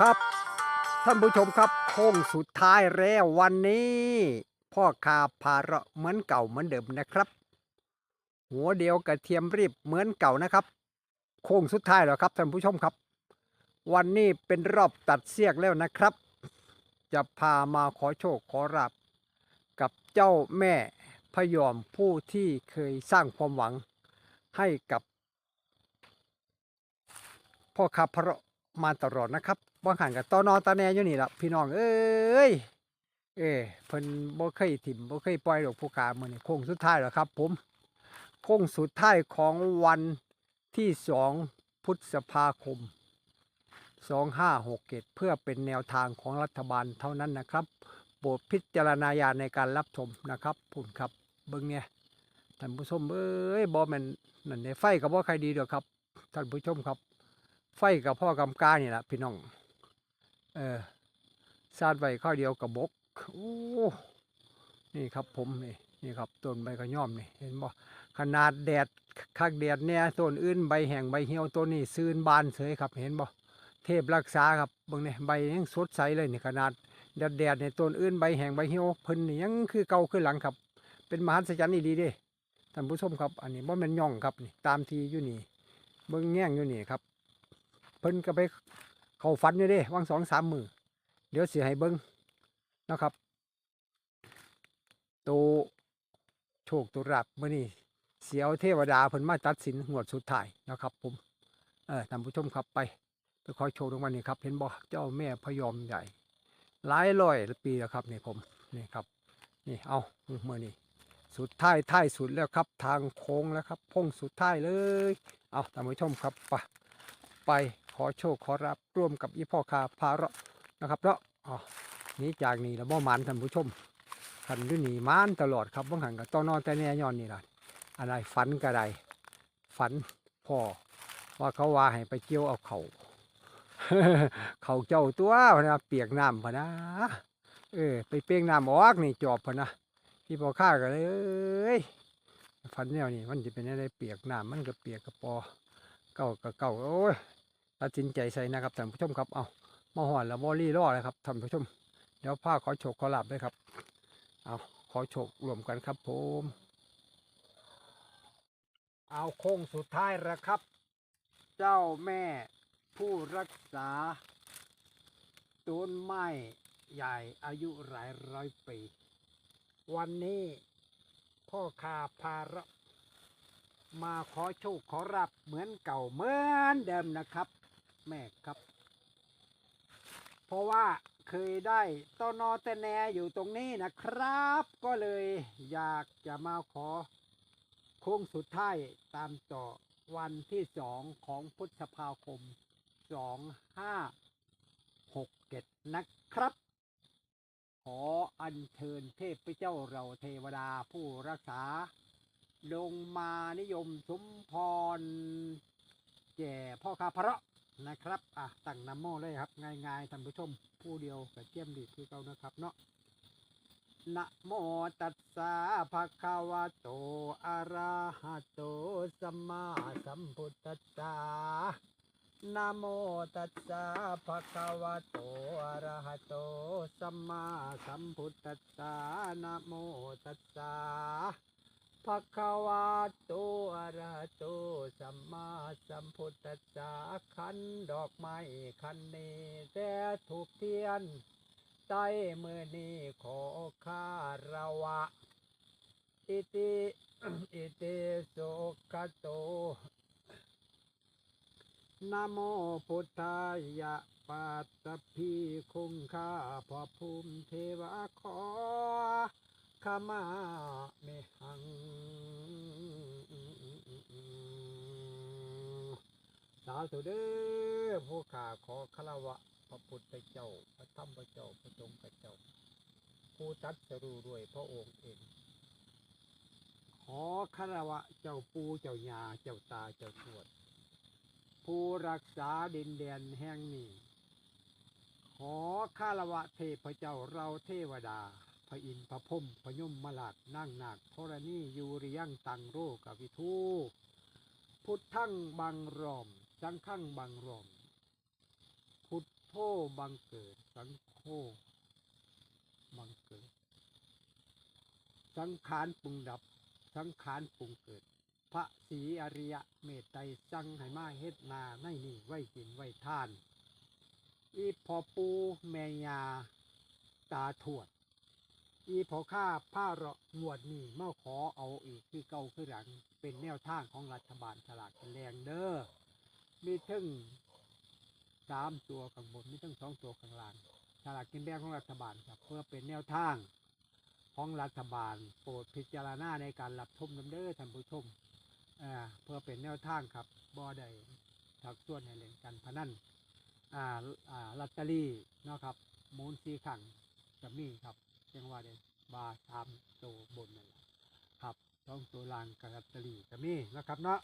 ครับท่านผู้ชมครับโค้งสุดท้ายแล้ววันนี้ พ่อคาพาระเหมือนเก่าเหมือนเดิมนะครับ หัวเดียวกระเทียมรีบเหมือนเก่านะครับ โค้งสุดท้ายแล้วครับท่านผู้ชมครับ วันนี้เป็นรอบตัดเสียกแล้วนะครับ จะพามาขอโชคขอรับ กับเจ้าแม่พยอมผู้ที่เคยสร้างความหวังให้กับ พ่อขับพระมาตลอดนะครับ บางหันกับตอนอตาแนอยู่นี่ละพี่น้องเอ้ยเอ้เพิ่นบ่เคยถิ่มบ่เคยปล่อยดอกผู้ขามือนี้โค้งสุดท้ายแล้วครับ ผมโค้งสุดท้ายของวันที่สองพฤษภาคม 2567 เพื่อเป็นแนวทางของรัฐบาลเท่านั้นนะครับ โปรดพิจารณาญาณในการรับชมนะครับพุ่นครับเบิ่งเนี่ยท่านผู้ชมเอ้ยบ่แม่นนั่นในไฟก็บ่ใครดีเดอครับท่านผู้ชมครับ ไฟกับพ่อกำกานี่แหละพี่น้อง เออซาดไว้ข้าวเดียวกับบกโอ้นี่ครับผมนี่นี่ครับต้นใบกระย่อมนี่เห็นบ่ขนาดแดดคักแดดเนี่ยต้นอื่นใบแห้งใบเหี่ยวต้นนี้ซื่นบานเสยครับเห็นบ่เทพรักษาครับบิ่งนี่ใบยังสดใสเลยนี่ขนาดแดดแดดในต้นอื่นใบแห้งใบเหี่ยวเพิ่นนี่ยังคือเก่าคือหลังครับ เป็นมหัศจรรย์นี่ดีเด้ท่านผู้ชมครับ อันนี้บ่แม่นย่องครับนี่ตามทีอยู่นี่เบิ่งแง่งอยู่นี่ครับ เพิ่นก็ไป เขาฝันอยู่เด้วางสองสามมือเดี๋ยวเสิให้เบิ่งนะครับ ตัวโชคตัวรับมื้อนี้เสียวเทวดาเพิ่นมาตัดสินงวดสุดท้ายนะครับ ผม เออท่านผู้ชมครับไปไปขอโชครงวัลนี้ครับ เห็นบ่เจ้าแม่พยอมใหญ่หลายร้อยปีแล้วครับนี่ผมนี่ครับ นี่เอาเมื้อนี้สุดท้ายท้ายสุดแล้วครับ ทางโค้งแล้วครับพงสุดท้ายเลย เอาท่านผู้ชมครับไปไป ขอโชคขอรับร่วมกับอีพ่อคาพาระนะครับเนาะอ๋อนี้จากนี่แล้วบ่มันท่านผู้ชมขันอยู่นี่มานตลอดครับบางหันกับตอนนอนแต่แน่ยอนนี่ละอะไรฝันก็ได้ฝันพ่อว่าเขาว่าให้ไปเกี่ยวเอาเขาเขาเจ้าตัวนะเปียกน้ำพะนะเออไปเปียกน้ำออกนี่จอบพะนะที่พ่อข้าก็เลยเอ้ยฝันแนวนี้มันจะเป็นอะไรเปียกน้ำมันก็เปียกกระปอเก่าก็เก่าโอ้ย ตัดสินใจใส่นะครับท่านผู้ชมครับเอามาหอนแล้วบอรี่รอเลยครับท่านผู้ชม เดี๋ยวผ้าขอโชคขอหลับด้วยครับเอาขอโชครวมกันครับผมเอาโค้งสุดท้ายแล้วครับ เจ้าแม่ผู้รักษาต้นไม้ใหญ่อายุหลายร้อยปี วันนี้พ่อคาพาระมาขอโชคขอรับเหมือนเก่าเหมือนเดิมนะครับ แม่ครับ เพราะว่าเคยได้ต้นอตแนอยู่ตรงนี้นะครับ ก็เลยอยากจะมาขอโค้งสุดท้ายตามต่อวันที่สองของพุทธภาคมสองห้าหกเจ็ดนะครับ ขออัญเชิญเทพเจ้าเราเทวดาผู้รักษา ลงมานิยมสมพร แก่พ่อค้าพระ นะครับ อะตั้งนำโมเลยครับ ง่ายๆท่านผู้ชมผู้เดียวกับเจียมดีคือเก่านะครับเนาะนะโมตัสสะภะคะวะโต อะระหะโต สัมมาสัมพุทธัสสะนะโมตัสสะภะคะวะโต อะระหะโต สัมมาสัมพุทธัสสะนะโมตัสสะ ภะคะวะโตอะระโตสัมมาสัมพุทธัสสะขันดอกไม้ขันนี้แต่ถูกเทียนใต้มือนี้ขอคารวะ อิติอิติโสกโตนะโมพุทธายะปัตตพีคุงคาพระภูมิเทวะขอ ขมาเมหังสาธุเด้อผู้ข้าขอคารวะพระพุทธเจ้า พระธรรมพระเจ้า พระสงฆ์พระเจ้า ผู้ตัดสรู้ด้วยพระองค์เอง ขอคารวะเจ้าปูเจ้ายาเจ้าตาเจ้าทวด ผู้รักษาดินแดนแห่งนี้ ขอคารวะเทพเจ้าเราเทวดา ระอินทร์พระพมพระยมมาลาดนั่งนาคธรณียูริยังตังโรกับวิทูพุทธังบังรอม สังฆังบังรอม พุทโธบังเกิด สังโฆบังเกิด สังขารปรุงดับ สังขารปรุงเกิด พระศรีอริยะเมตไตรสังให้มาเฮ็ดนาในนี่ไว้กินไว้ทานอีพอปูแมยาตาถวด อีพอข้าผ้าระงวดนี่เมาขอเอาอีกคือเก่าคือหลังเป็นแนวทางของรัฐบาลฉลากกินแรงเด้อมีถึงสามตัวข้างบนมีทั้งสองตัวข้างล่างฉลากกินแบ่งของรัฐบาลครับเพื่อเป็นแนวทางของรัฐบาล โปรดพิจารณาในการรับชมน้ำเด้อท่านผู้ชมอ่าเพื่อเป็นแนวทางครับบ่ได้ถักส่วนในเล่นการพนันอ่าอ่าลอตเตอรี่นะครับมูลสีขังจะมีครับ จังว่าเด้บาสามโตบนนั่นแหละครับสองตัวล่างกับลอตเตอรี่จะมีนะครับเนาะ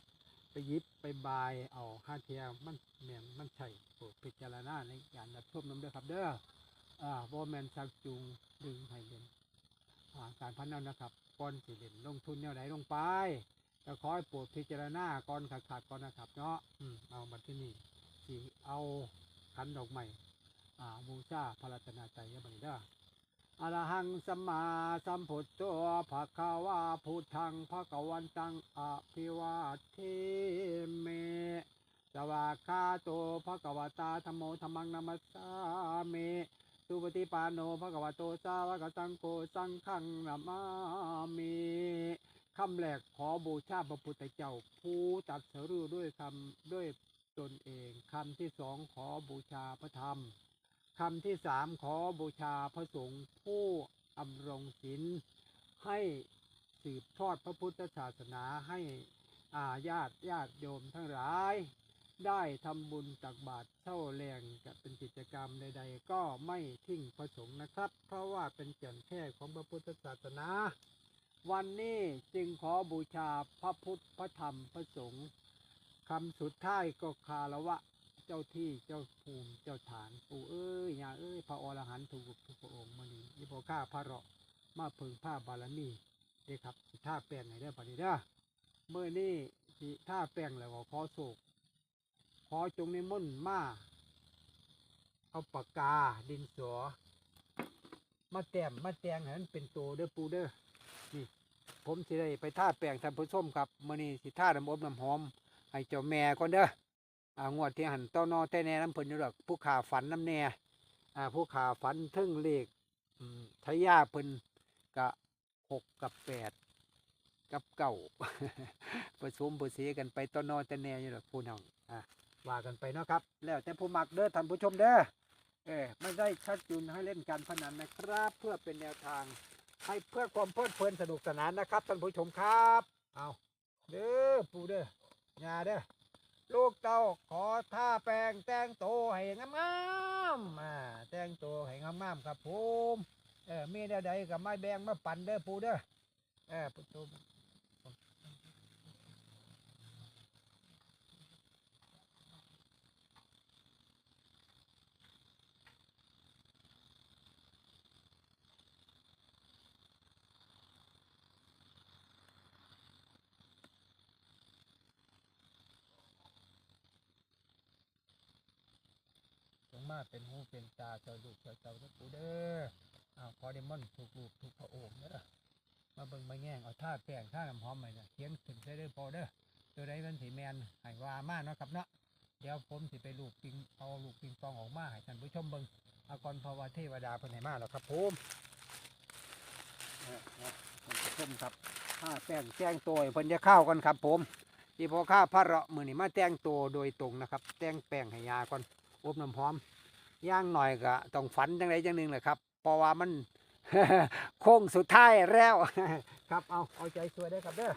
ไปหยิบไปบายเอาห้าเทียมันแม่นมันใช่โปรดพิจารณาในการรับชมน้ำเด้อครับเด้ออ่าบ่แมนชักจูงดึงให้เล่นอ่าการพันันนะครับก่อนสิเล่นลงทุนแนวไหนลงไปก็ขอให้โปรดพิจารณาก่อนขาดๆก่อนนะครับ เนาะอืมเอาบัดที่นี่สิเอาขันดอกไม้อ่าบูชาพระรัตนตรัยบันเด้อ อรหังสัมมาสัมพุทโธภะคะวาพุทธังภะคะวันตังอภิวาเทเมสวากขาโตภะคะวตาธัมโมธัมมังนัมัสสามิสุปฏิปันโนภะคะวโตสาวกสังโฆสังฆังนามามิคำแรกขอบูชาพระพุทธเจ้าผู้ตัดสรู้ด้วยคำด้วยตนเองคำที่สองขอบูชาพระธรรม คำที่สามขอบูชาพระสงฆ์ผู้อำรงศีลให้สืบทอดพระพุทธศาสนาให้อาญาติญาติโยมทั้งหลาย ได้ทำบุญตักบาตรเช่าแรงกับเป็นกิจกรรมใด ๆ ก็ไม่ทิ้งพระสงฆ์นะครับ เพราะว่าเป็นแก่นแท้ของพระพุทธศาสนา วันนี้จึงขอบูชาพระพุทธพระธรรมพระสงฆ์คำสุดท้ายก็คารวะ เจ้าที่เจ้าภูมิเจ้าฐาน ปู่เอ้ยยาเอ้ยพระอรหันต์ถูกทุกพระองค์มานี่ยี่พอข้าพระเราะมาเพึงผ้าบารมีเด้ครับสิท่าแป้งไหนเด้อปฏิเด้อเมื่อนี้สิท่าแป้งแล้วก็ขอโศกขอจงในมนต์มาเอาปากกาดินสอมาแต้มมาแตงให้มันเป็นโตเด้อปูเด้อนี่ ผมสิได้ไปท่าแป้งท่านผู้ชมครับมื่อนี้สิท่าน้ำอบน้ำหอม ให้เจ้าแม่ก่อนเด้อ อ่างวดที่หันเต้านอแต่แน่น้ำพนอยู่ดอกผู้ขาฝันน้ำแน่อ่าผู้ขาฝันทึ่งเลขทายาเพิ่นกะหกกับแปดกับเก่าผสมผสมกันไปต้านอแต่แน่อยู่ดอกผู้น้องอะว่ากันไปเนาะครับ แล้วแต่ผู้มักเด้อท่านผู้ชมเด้อเออไม่ได้ชักจูนให้เล่นการพนันนะครับ เพื่อเป็นแนวทางให้เพื่อความเพลิดเพลินสนุกสนานนะครับท่านผู้ชมครับ เอาเด้อปูเด้อยาเด้อ ลูกเต้าขอท่าแปลงแต่งโตวให้งามๆอ่าแต่งโตวให้งามๆครับผมเออมีแนวใดกับไม้แบงมาปั่นเด้อปูเด้อเออปู มาเป็นหูเป็นตาเจ้าลูกเจ้าเจ้าเด้อปูเด้ออ้าวพอได้ม่อนถูกลูกถูกพระองเด้อมาเบิ่งมาแง่งเอาท่าแป้งท่าน้ำหอมไปเนี่ยเขียนขึ้นใส่เด้อพอเด้อตัวใดมันสีแมนให้วามาเนาะครับเนาะเดี๋ยวผมสิไปลูกปิงเอาลูกปิงปองออกมาให้ท่านผู้ชมเบิ่งเอาก่อนเพราว่าเทวดาเพิ่นให้มาแล้วครับผมเออครับท่านผู้ชมครับท่าแป้งแจ้งตัวเพิ่นจะเข้ากันครับ ผมที่พอข้าพระเราะมือนี่มาแต่งตัวโดยตรงนะครับ แต่งแป้งให้ยาก่อนอบน้ำหอม ย่างหน่อยก็ต้องฝันจังไรจังหนึ่งแหละครับเพราะว่ามันโค้งสุดท้ายแล้วครับเอาเอาใจช่วยได้ครับเด้อ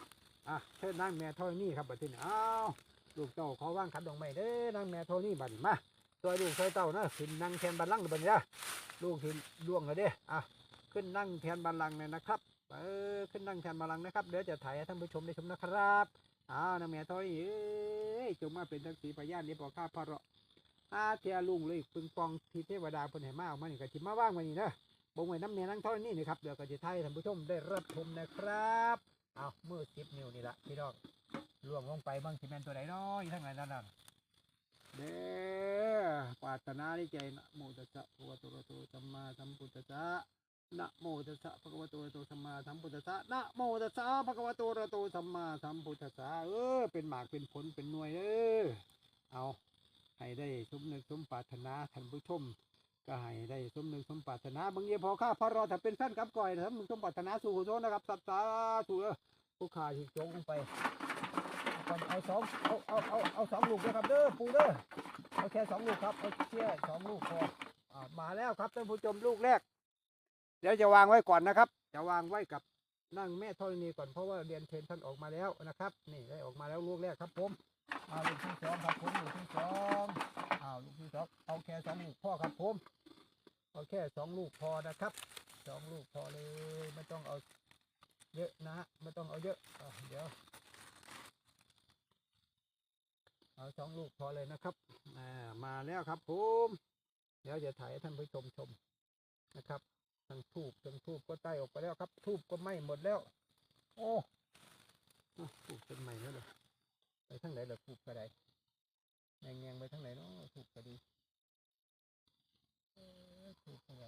อะเชิญนั่งแม่ท่านี้ครับบัดนี้เอาลูกเต้าขอว่างขันดอกไม้เด้อนั่งแม่ท่านี้บัดนี้มาช่วยลูกช่วยเต้านะขึ้นนั่งแทนบัลลังก์บัดนี้นะลูกขึ้นล่วงเลยเด้ออะขึ้นนั่งแทนบัลลังก์เลยนะครับเออขึ้นนั่งแทนบัลลังก์นะครับเดี๋ยวจะถ่ายให้ท่านผู้ชมได้ชมนะครับอ้าวนั่งแม่ท่านี้เอ้ยจงมาเป็นทักษีพยานนี้พอข้าพระ เราะอาเทียลุงเลยปึงปองทีเทวดาเพิ่นให้มาออกมานี่ก็สิมาว่างมานี่นะบงไว้น้ำเนียนั่งเท่านี้นี่ครับเดี๋ยวก็จะไทยท่านผู้ชมได้รับชมนะครับเอามือสิบนิ้วนี่ละพี่น้องล่วงลงไปบ้างสิแมนตัวไหนน้อยทั้งไหนนั่นน่ะเด้อปารถนาในใจนะโมตัสสะภะคะวะโตระโตสัมมาสัมพุทธัสสะนะโมตัสสะภะคะวะโตระโตสัมมาสัมพุทธัสสะนะโมตัสสะภะคะวะโตระโตสัมมาสัมพุทธัสสะเออเป็นหมากเป็นผลเป็นหน่วยเออเอา ให้ได้สมนึกสมปรารถนาท่านผู้ชม ก็ให้ได้สมนึกสมปรารถนาบางทีพอข้าพอรอถ้าเป็นสั้นกับก่อยถ้ามึงสมปรารถนาสู่โซนะครับสัตตาสู่เอผู้ขาที่จงไปเอาสองเอาเอาเอาเอาสองลูกนะครับเด้อปูเด้อเอาแค่สองลูกครับเอาแค่สองลูกพออมาแล้วครับท่านผู้ชมลูกแรกเดี๋ยวจะวางไว้ก่อนนะครับ จะวางไว้กับนั่งแม่ธรณีก่อนเพราะว่าเรียนเทรนท่านออกมาแล้วนะครับ นี่ได้ออกมาแล้วลูกแรกครับผม อาลูกที่สองครับผมลูกที่สองเอาลูกที่สองเอาแค่สองลูกพ่อครับผมเอาแค่สองลูกพอนะครับสองลูกพอเลยไม่ต้องเอาเยอะนะไม่ต้องเอาเยอะอเดี๋ยวเอาสองลูกพอเลยนะครับมาแล้วครับผมเดี๋ยวจะถ่ายให้ท่านผู้ชมชมนะครับทั้งทูบทั้งทูบก็ใต้ออกไปแล้วครับ ทูบก็ไหม้หมดแล้ว โอ้ทูบเป็นใหม่แล้วเลย ทางไหนล่ะทูบกระไดแงงๆไปทางไหนเนาะทูบกระดีถูกอะไร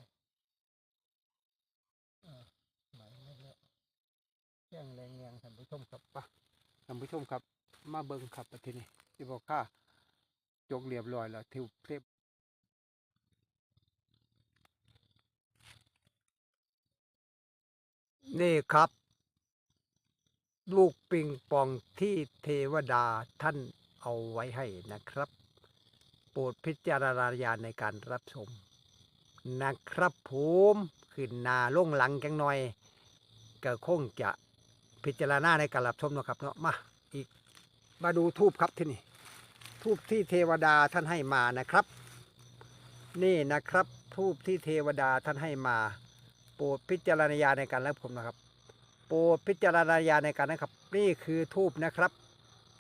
อ่าไหนไม่แล้วแจ้งแรงแงงท่านผู้ชมครับปะท่านผู้ชมครับ มาเบิ่งครับประเทศนี้ที่บอกข้าจกเรียบร้อยแล้วทิวเพลบนี่ครับ ลูกปิงปองที่เทวดาท่านเอาไว้ให้นะครับ โปรดพิจารณญาณในการรับชม นะครับผมขึ้นนาล่งหลังจังหน่อยก็คงจะพิจารณาในการรับชมนะครับเนาะมาอีกมาดูทูบครับที่นี่ทูบที่เทวดาท่านให้มานะครับ นี่นะครับทูบที่เทวดาท่านให้มา โปรดพิจารณญาณในการรับชมนะครับ โปรดพิจารณญาในการนะครับ นี่คือทูบนะครับ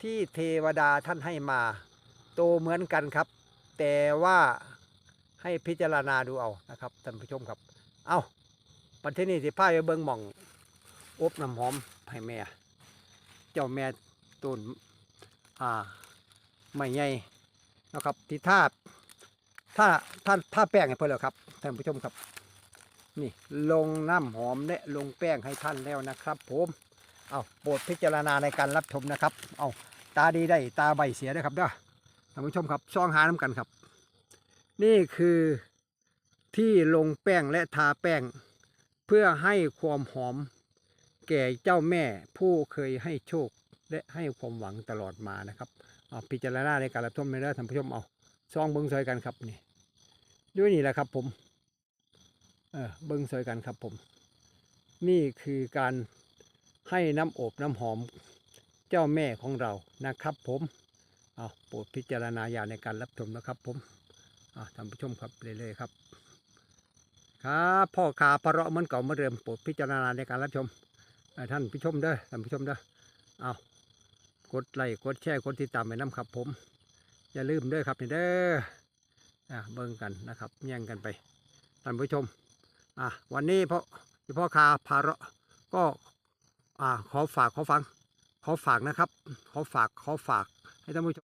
ที่เทวดาท่านให้มาโตเหมือนกันครับ แต่ว่าให้พิจารณาดูเอานะครับท่านผู้ชมครับ เอาปัจจุบันนี้สิพาไปเบิ่งหม่องอบน้ำหอมให้แม่ เจ้าแม่ต้นอ่าไม่ใหญ่นะครับที่ท่าถ้าท่านท่าแป้งให้เพื่อนแล้วครับท่านผู้ชมครับ นี่ลงน้ำหอมและลงแป้งให้ท่านแล้วนะครับผมเอาโปรดพิจารณาในการรับชมนะครับ เอาตาดีได้ตาใบเสียนะครับเด้อท่านผู้ชมครับซองหาน้ำกันครับ นี่คือที่ลงแป้งและทาแป้ง เพื่อให้ความหอม แก่เจ้าแม่ผู้เคยให้โชคและให้ความหวังตลอดมานะครับเอาพิจารณาในการรับชมไม่ได้ท่านผู้ชมเอาซองเบิ้งซอยกันครับนี่ด้วยนี่แหละครับผม เออเบิ้งซอยกันครับผม นี่คือการให้น้ำอบน้ำหอมเจ้าแม่ของเรานะครับผมเอาโปรดพิจารณาญาในการรับชมนะครับผมอ่าท่านผู้ชมครับเรื่อยๆครับ ครับพ่อขาพระเราะเหมือนเก่าเหมาเดิมโปรดพิจารณาในการรับชมท่านผู้ชมเด้อท่านผู้ชมเด้อเอากดไลค์กดแชร์กดติดตามไปน้ำครับผม อย่าลืมเด้อครับนี่เด้ออ่าเบิ่งกันนะครับแย่งกันไปท่านผู้ชม อะวันนี้พ่อพ่อคาพาระก็อ่าขอฝากขอฟังขอฝากนะครับ ขอฝากขอฝากให้ท่านผู้ชม